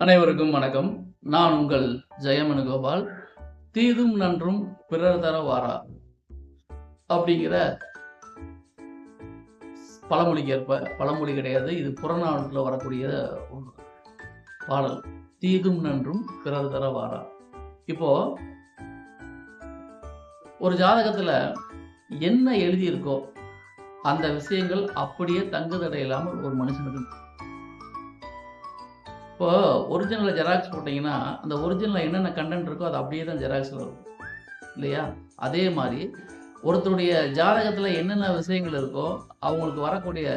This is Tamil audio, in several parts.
அனைவருக்கும் வணக்கம். நான் உங்கள் ஜெயமனு கோபால். தீதும் நன்றும் பிறர் தர வாரா அப்படிங்கிற பழமொழிக்கு ஏற்ப பழமொழி கிடையாது. இது புறநானூற்றில் வரக்கூடிய ஒரு பாடல். தீதும் நன்றும் பிறர் தர வாரா இப்போ ஒரு ஜாதகத்தில் என்ன எழுதியிருக்கோ அந்த விஷயங்கள் அப்படியே தங்குதடை இல்லாமல் ஒரு மனுஷனுக்கு இப்போ ஒரிஜினலில் ஜெராக்ஸ் போட்டிங்கன்னா அந்த ஒரிஜினலில் என்னென்ன கண்டென்ட் இருக்கோ அது அப்படியே தான் ஜெராக்ஸில் இருக்கும் இல்லையா? அதே மாதிரி ஒருத்தருடைய ஜாதகத்தில் என்னென்ன விஷயங்கள் இருக்கோ அவங்களுக்கு வரக்கூடிய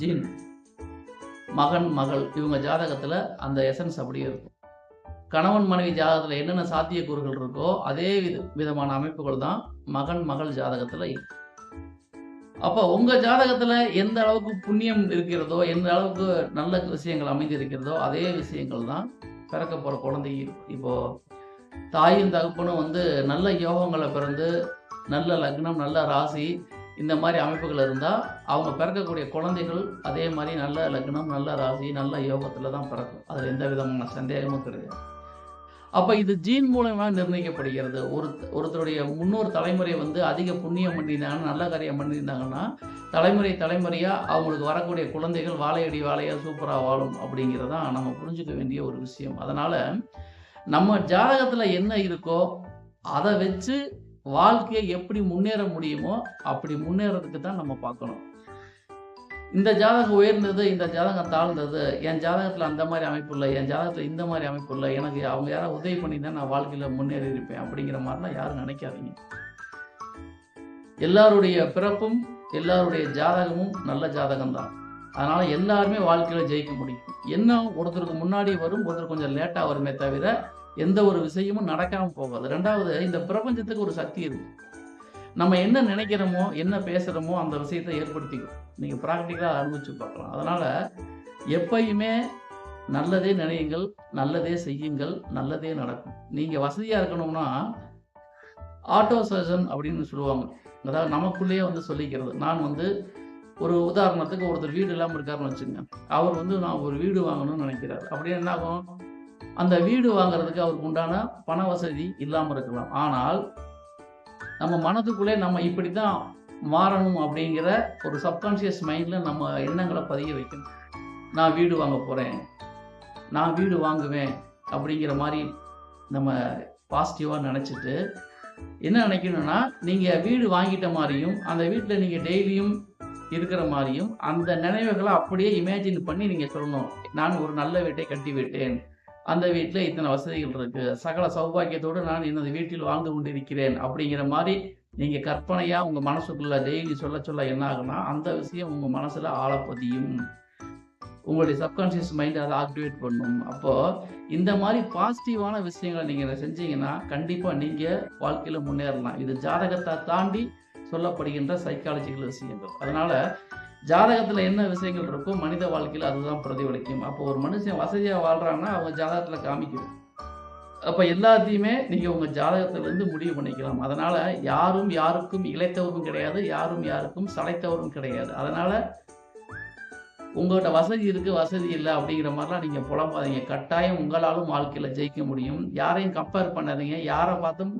ஜீன் மகன் மகள் இவங்க ஜாதகத்தில் அந்த எசன்ஸ் அப்படியே இருக்கும். கணவன் மனைவி ஜாதகத்தில் என்னென்ன சாத்தியக்கூறுகள் இருக்கோ அதே வித விதமான அமைப்புகள் தான் மகன் மகள் ஜாதகத்தில் இருக்கு. அப்போ உங்கள் ஜாதகத்தில் எந்த அளவுக்கு புண்ணியம் இருக்கிறதோ எந்த அளவுக்கு நல்ல விஷயங்கள் அமைந்திருக்கிறதோ அதே விஷயங்கள் தான் பிறக்க போகிற குழந்தை இப்போது தாயும் தகப்பனும் வந்து நல்ல யோகங்களை பிறந்து நல்ல லக்னம் நல்ல ராசி இந்த மாதிரி அமைப்புகள் இருந்தால் அவங்க பிறக்கக்கூடிய குழந்தைகள் அதே மாதிரி நல்ல லக்னம் நல்ல ராசி நல்ல யோகத்தில் தான் பிறக்கும். அதில் எந்த விதமான சந்தேகமும் கிடையாது. அப்போ இது ஜீன் மூலமாக நிர்ணயிக்கப்படுகிறது. ஒரு ஒருத்தருடைய முன்னோர் தலைமுறை வந்து அதிக புண்ணியம் பண்ணியிருந்தாங்கன்னா நல்ல காரியம் பண்ணியிருந்தாங்கன்னா தலைமுறை தலைமுறையாக அவங்களுக்கு வரக்கூடிய குழந்தைகள் வாழையடி வாழையாக சூப்பராக வாழும் அப்படிங்கிறதான் நம்ம புரிஞ்சுக்க வேண்டிய ஒரு விஷயம். அதனால் நம்ம ஜாதகத்தில் என்ன இருக்கோ அதை வச்சு வாழ்க்கையை எப்படி முன்னேற முடியுமோ அப்படி முன்னேறதுக்கு தான் நம்ம பார்க்கணும். இந்த ஜாதகம் உயர்ந்தது இந்த ஜாதகம் தாழ்ந்தது என் ஜாதகத்தில் அந்த மாதிரி அமைப்பு இல்லை என் ஜாதகத்தில் இந்த மாதிரி அமைப்பு இல்லை எனக்கு அவங்க யாராவது உதவி பண்ணியிருந்தா நான் வாழ்க்கையில் முன்னேறி இருப்பேன் அப்படிங்கிற மாதிரிலாம் யாரும் நினைக்காதீங்க. எல்லாருடைய பிறப்பும் எல்லாருடைய ஜாதகமும் நல்ல ஜாதகம் தான் அதனால் எல்லாருமே வாழ்க்கையில் ஜெயிக்க முடியும். என்ன ஒருத்தருக்கு முன்னாடி வரும் ஒருத்தர் கொஞ்சம் லேட்டாக வருமே தவிர எந்த ஒரு விஷயமும் நடக்காமல் போகாது. ரெண்டாவது இந்த பிரபஞ்சத்துக்கு ஒரு சக்தி இருக்குது நம்ம என்ன நினைக்கிறோமோ என்ன பேசுகிறோமோ அந்த விஷயத்தை ஏற்படுத்திக்கும். நீங்கள் ப்ராக்டிக்கலாக அனுபவிச்சு பார்க்கலாம். அதனால் எப்பயுமே நல்லதே நினையுங்கள் நல்லதே செய்யுங்கள் நல்லதே நடக்கும். நீங்கள் வசதியாக இருக்கணும்னா ஆட்டோ சர்ஜன் அப்படின்னு சொல்லுவாங்க. அதாவது நமக்குள்ளேயே வந்து சொல்லிக்கிறது. நான் வந்து ஒரு உதாரணத்துக்கு ஒருத்தர் வீடு இல்லாமல் இருக்காருன்னு வச்சுங்க அவர் வந்து நான் ஒரு வீடு வாங்கணும்னு நினைக்கிறார். அப்படியே என்ன ஆகும்? அந்த வீடு வாங்குறதுக்கு அவருக்கு உண்டான பண வசதி இல்லாமல் இருக்கலாம். ஆனால் நம்ம மனதுக்குள்ளே நம்ம இப்படி தான் மாறணும் அப்படிங்கிற ஒரு சப்கான்ஷியஸ் மைண்டில் நம்ம எண்ணங்களை பதிய வைக்கணும். நான் வீடு வாங்க போகிறேன் நான் வீடு வாங்குவேன் அப்படிங்கிற மாதிரி நம்ம பாசிட்டிவாக நினச்சிட்டு என்ன நினைக்கணும்னா நீங்கள் வீடு வாங்கிட்ட மாதிரியும் அந்த வீட்டில் நீங்கள் டெய்லியும் இருக்கிற மாதிரியும் அந்த நினைவுகளை அப்படியே இமேஜின் பண்ணி நீங்கள் சொல்லணும். நான் ஒரு நல்ல வீட்டை கட்டி விட்டேன். அந்த வீட்டில் இத்தனை வசதிகள் இருக்குது சகல சௌபாக்கியத்தோடு நான் எனது வீட்டில் வாழ்ந்து கொண்டிருக்கிறேன். அப்படிங்கிற மாதிரி நீங்கள் கற்பனையாக உங்கள் மனசுக்குள்ளே டெய்லி சொல்ல சொல்ல என்ன ஆகுனா அந்த விஷயம் உங்கள் மனசில் ஆழப்பதியும். உங்களுடைய சப்கான்ஷியஸ் மைண்டை அதை ஆக்டிவேட் பண்ணும். அப்போது இந்த மாதிரி பாசிட்டிவான விஷயங்களை நீங்கள் செஞ்சீங்கன்னா கண்டிப்பாக நீங்கள் வாழ்க்கையில் முன்னேறலாம். இது ஜாதகத்தை தாண்டி சொல்லப்படுகின்ற சைக்காலஜிக்கல் விஷயங்கள். அதனால் ஜாதகத்தில் என்ன விஷயங்கள் இருக்கோ மனித வாழ்க்கையில் அதுதான் பிரதிபலிக்கும். அப்போ ஒரு மனுஷன் வசதியாக வாழ்கிறான்னா அவங்க ஜாதகத்தில் காமிக்கும் அப்போ எல்லாத்தையுமே நீங்கள் உங்கள் ஜாதகத்திலேருந்து முடிவு பண்ணிக்கலாம். அதனால் யாரும் யாருக்கும் இழைத்தவரும் கிடையாது யாரும் யாருக்கும் சளைத்தவரும் கிடையாது. அதனால் உங்கள்கிட்ட வசதி இருக்குது வசதி இல்லை அப்படிங்கிற மாதிரிலாம் நீங்கள் புலம்பாதீங்க. கட்டாயம் உங்களாலும் வாழ்க்கையில் ஜெயிக்க முடியும். யாரையும் கம்பேர் பண்ணாதீங்க. யாரை பார்த்தும்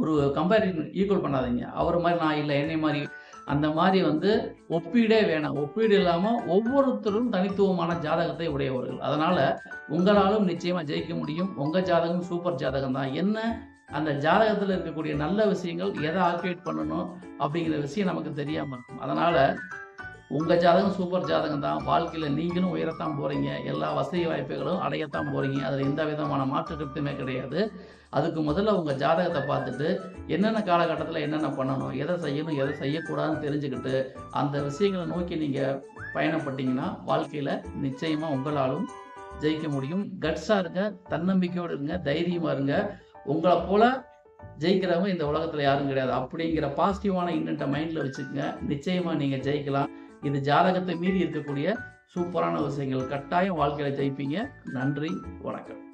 ஒரு கம்பேரிசன் ஈக்குவல் பண்ணாதீங்க. அவர் மாதிரி நான் இல்லை என்னை மாதிரி அந்த மாதிரி வந்து ஒப்பீடே வேணாம். ஒப்பீடு இல்லாமல் ஒவ்வொருத்தரும் தனித்துவமான ஜாதகத்தை உடையவர்கள். அதனால் உங்களாலும் நிச்சயமாக ஜெயிக்க முடியும். உங்கள் ஜாதகம் சூப்பர் ஜாதகம் தான். என்ன? அந்த ஜாதகத்தில் இருக்கக்கூடிய நல்ல விஷயங்கள் எதை ஆக்டிவேட் பண்ணணும் அப்படிங்கிற விஷயம் நமக்கு தெரியாமல் இருக்கும். அதனால் உங்கள் ஜாதகம் சூப்பர் ஜாதகம் தான் வாழ்க்கையில் நீங்களும் உயரத்தான் போகிறீங்க எல்லா வசதி வாய்ப்புகளும் அடையத்தான் போகிறீங்க அதில் எந்த விதமான மாற்று கருத்துமே கிடையாது. அதுக்கு முதல்ல உங்கள் ஜாதகத்தை பார்த்துட்டு என்னென்ன காலகட்டத்தில் என்னென்ன பண்ணணும் எதை செய்யணும் எதை செய்யக்கூடாதுன்னு தெரிஞ்சுக்கிட்டு அந்த விஷயங்களை நோக்கி நீங்கள் பயணப்பட்டீங்கன்னா வாழ்க்கையில் நிச்சயமாக உங்களாலும் ஜெயிக்க முடியும். கட்ஸாக இருங்க தன்னம்பிக்கையோடு இருங்க தைரியமாக இருங்க. உங்களை போல் ஜெயிக்கிறவங்க இந்த உலகத்தில் யாரும் கிடையாது. அப்படிங்கிற பாசிட்டிவான இன்டென்ட்டை மைண்டில் வச்சுக்கோங்க. நிச்சயமாக நீங்கள் ஜெயிக்கலாம். இது ஜாதகத்தை மீறி இருக்கக்கூடிய சூப்பரான விஷயங்கள். கட்டாயம் வாழ்க்கையில் ஜெயிப்பீங்க. நன்றி. வணக்கம்.